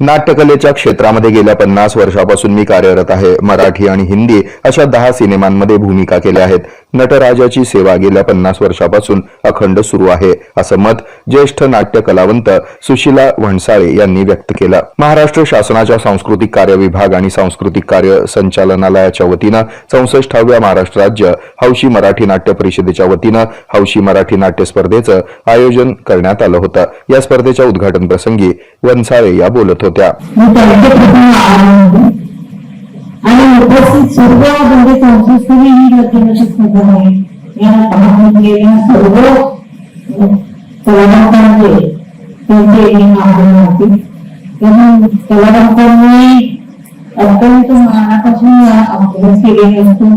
नाट्यकलेच्या क्षेत्रामध्ये गेल्या पन्नास वर्षापासून मी कार्यरत आहे. मराठी आणि हिंदी अशा दहा सिनेमांमध्ये भूमिका केल्या आहेत. नटराजाची सेवा गेल्या पन्नास वर्षापासून अखंड सुरू आहे असं मत ज्येष्ठ नाट्य कलावंत सुशीला वणसाळे यांनी व्यक्त केलं. महाराष्ट्र शासनाच्या सांस्कृतिक कार्य विभाग आणि सांस्कृतिक कार्य संचालनालयाच्या वतीनं चौसष्टाव्या महाराष्ट्र राज्य हौशी मराठी नाट्य परिषदेच्या वतीनं हौशी मराठी नाट्य स्पर्धेचं आयोजन करण्यात आलं होतं. या स्पर्धेच्या उद्घाटन प्रसंगी वनसाळे या बोलत होते. होत्या मी त्यांचे प्रथम आनंद आणि उपस्थित सर्व म्हणजे संस्कृती ही लग्नाची स्पर्धा आहे या भाग घेतलेल्या सर्व कलावंतांचे त्यांचे मी आभार मानते कारण कलावंतांनी अत्यंत मनापासून अभ्यास केलेले असतो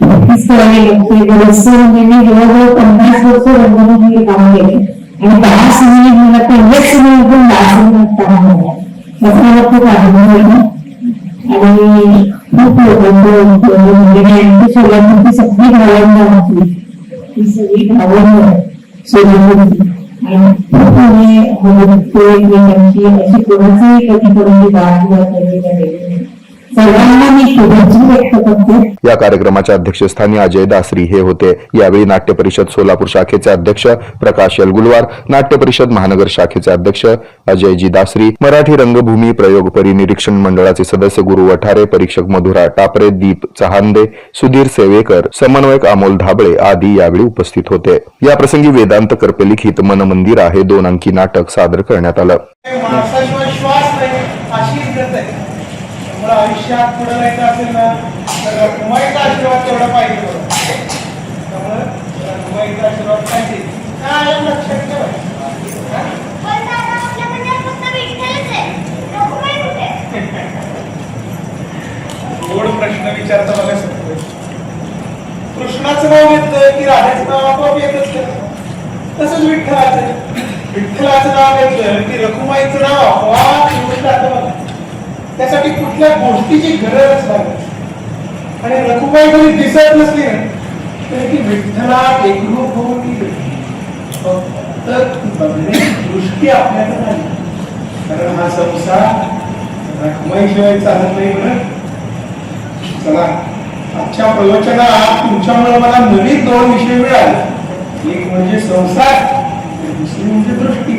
प्रॅक्टिस करावी लागते बरेचसे म्हणजे मी जवळजवळ पन्नास वर्ष रंगभूमी काम केले आणि दहा सिनेमे मला पहिल्याच सिनेमातून दहा सिनेमात काम आणि खूप लोकांचं म्हणजे सोलापूरची सगळी भावंड होती ती सगळी भावंड सोलापूरची आणि खूप म्हणजे अशी कोणाचीही कधी करून गाठ सर्वांना मी शुभेच्छा व्यक्त करते. या कार्यक्रमाच्या अध्यक्षस्थानी अजय दासरी हे होते. यावेळी नाट्य परिषद सोलापूर शाखेचे अध्यक्ष प्रकाश यलगुलवार नाट्य परिषद महानगर शाखेचे अध्यक्ष अजयजी दासरी मराठी रंगभूमी प्रयोग परिनिरीक्षण मंडळाचे सदस्य गुरु वठारे परीक्षक मधुरा टापरे दीप चहांदे सुधीर सेवेकर समन्वयक अमोल धाबळे आदी यावेळी उपस्थित होते. या प्रसंगी वेदांत कर्पे लिखित मन मंदिरा हे दोन अंकी नाटक सादर करण्यात आलं माणसाशिवाय श्वास नाही अशी इज्जत आहे त्यामुळे आयुष्यात पुढे जायचं असेल ना तर रखुमाईचा आशीर्वाद तेवढा पाहिजे. त्यामुळे रखुमाईचा आशीर्वाद पाहिजे. काय लक्षात ठेवा. गोड प्रश्न विचारता मला कृष्णाचं नाव घेतलं की राधाचं नाव आपोआप येत असतं तसंच विठ्ठलाचं. विठ्ठलाचं नाव घेतलं की रखुमाईचं नाव आपोआप येऊन जातं बघा. त्यासाठी कुठल्या गोष्टीची गरज लागत आणि रघुबाई कोणी दिसत नसली तरी तर ती विठ्ठला एकरूप होऊन ती भेटली. दृष्टी आपल्याकडे नाही. कारण हा संसार रखमाईशिवाय चालत नाही म्हणत चला आजच्या प्रवचनात तुमच्यामुळे मला नवीन दोन विषय मिळाले. एक म्हणजे संसार दुसरी म्हणजे दृष्टी.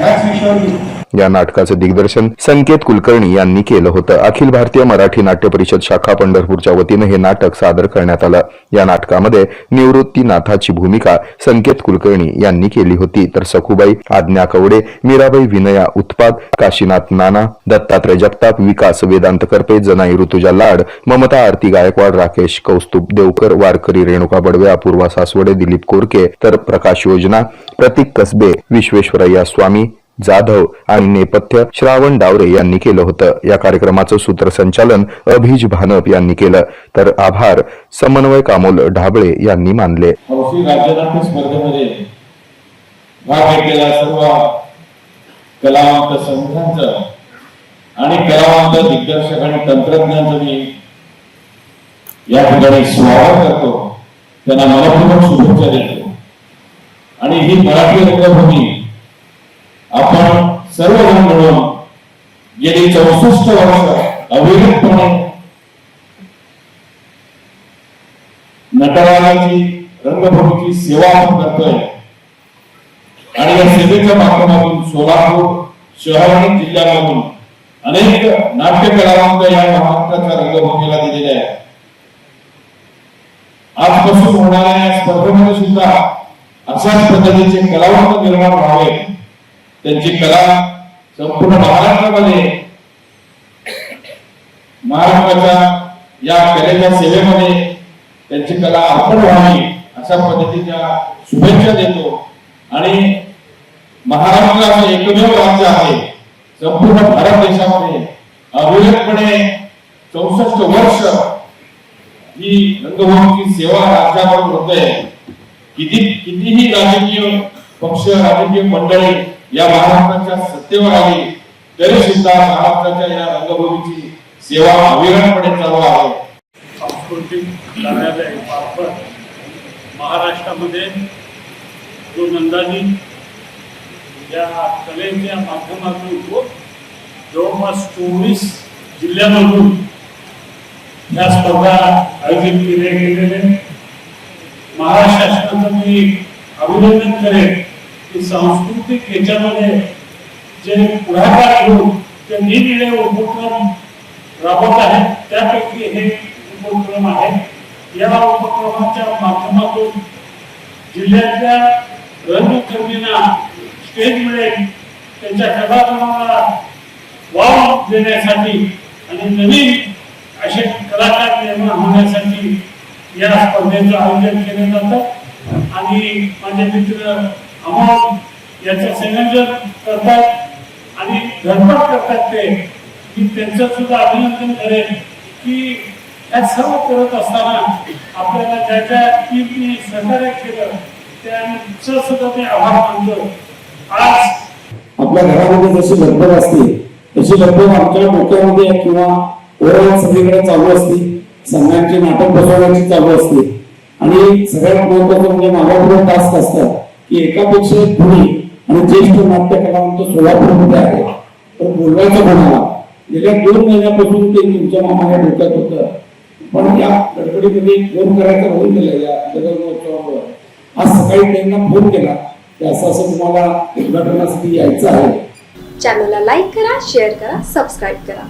याच विषयावर या नाटकाचं दिग्दर्शन संकेत कुलकर्णी यांनी केलं होतं. अखिल भारतीय मराठी नाट्य परिषद शाखा पंढरपूरच्या वतीनं हे नाटक सादर करण्यात आलं. या नाटकामध्ये निवृत्तीनाथाची भूमिका संकेत कुलकर्णी यांनी केली होती. तर सखुबाई आज्ञा कवडे मीराबाई विनया उत्पाद काशीनाथ नाना दत्तात्रय जगताप विकास वेदांत करपे जनाई ऋतुजा लाड ममता आरती गायकवाड राकेश कौस्तुभ देवकर वारकरी रेणुका बडवे अपूर्वा सासवडे दिलीप कोरके तर प्रकाश योजना प्रतीक कसबे विश्वेश्वरय्या स्वामी जाधव आणि नेपथ्य श्रावण डावरे यांनी केलं होतं. या कार्यक्रमाचं सूत्रसंचालन अभिज भानप यांनी केलं. तर आभार समन्वय कामोल ढाबळे यांनी मानले. स्पर्धेमध्ये भाग घेतलेल्या सर्व कलावंत समूहांचं आणि कलावंत दिग्दर्शक आणि तंत्रज्ञांचं मी या ठिकाणी स्वागत करतो. त्यांना मनपूर्वक शुभेच्छा देतो. आणि ही मराठी रंगभूमी आपण सर्वजण मिळून गेली चौसष्ट वर्ष अविरतपणे नटराजाची रंगभूमीची सेवा आपण करतोय. आणि या सेवेच्या माध्यमातून सोलापूर शहर आणि जिल्ह्यामधून अनेक नाट्य कलावंत या महाराष्ट्राच्या रंगभूमीला दिलेले आहेत. आजपासून होणाऱ्या स्पर्धेमध्ये सुद्धा अशाच पद्धतीचे कलावंत निर्माण व्हावे त्यांची कला संपूर्ण महाराष्ट्रामध्ये महाराष्ट्राच्या या कलेच्या सेवेमध्ये त्यांची कला अर्पण व्हावी अशा पद्धतीच्या शुभेच्छा देतो. आणि महाराष्ट्र एकमेव राज्य आहे. संपूर्ण भारत देशामध्ये अविरतपणे चौसष्ट वर्ष ही रंगभूमीची सेवा राज्यावर होते किती कितीही राजकीय पक्ष राजकीय मंडळी या महाराष्ट्राच्या सत्तेवर आली तरी सुद्धा महाराष्ट्राच्या या रंगभूमीची सेवा अविरतपणे चालू आहे. सांस्कृतिक कार्यालय मार्फत महाराष्ट्रामध्ये जो नंदानी या कलेच्या माध्यमातून जवळपास चोवीस जिल्ह्यामधून या स्पर्धा आयोजित केल्या गेलेल्या महाराष्ट्र शासनाचं मी अभिनंदन करेन. की सांस्कृतिक याच्यामध्ये जे पुढाकार घेऊन ते निरनिळे उपक्रम राबवत आहेत त्यापैकी हे उपक्रम आहे. या उपक्रमाच्या माध्यमातून जिल्ह्यातल्या रंगकर्मींना स्टेज मिळेल त्यांच्या कलागुणाला वाव देण्यासाठी आणि नवीन असे कलाकार निर्माण होण्यासाठी या स्पर्धेचं आयोजन केलं जातं. आणि माझे मित्र याचं संयोजन करतात आणि धडपड करतात ते. मी त्यांचं सुद्धा अभिनंदन करेन की या सर्व करत असताना आपल्याला ज्या ज्या टीमने सहकार्य केलं त्यांचं सुद्धा मी आभार मानतो. आज आपल्या घरामध्ये जशी लगबग असते तशी लगबग आमच्या डोक्यामध्ये किंवा ओरळ सगळीकडे चालू असते. संघांची नाटक बसवण्याची चालू असते. आणि सगळ्यात महत्वाचं म्हणजे मागापुढे टास्क असतात. की एकापेक्षा एक गुणी आणि ज्येष्ठ नाट्यकलावंत सोलापूरमध्ये आहे. तर बोलवायचं कोणाला? गेल्या दोन महिन्यापासून ते तुमच्या मामाला डोक्यात होतं. पण या गडबडीमध्ये फोन करायचा होऊन गेला या नगर आज सकाळी त्यांना फोन केला की असं असं तुम्हाला उद्घाटनासाठी यायचं आहे. चॅनलला लाईक करा शेअर करा सबस्क्राईब करा.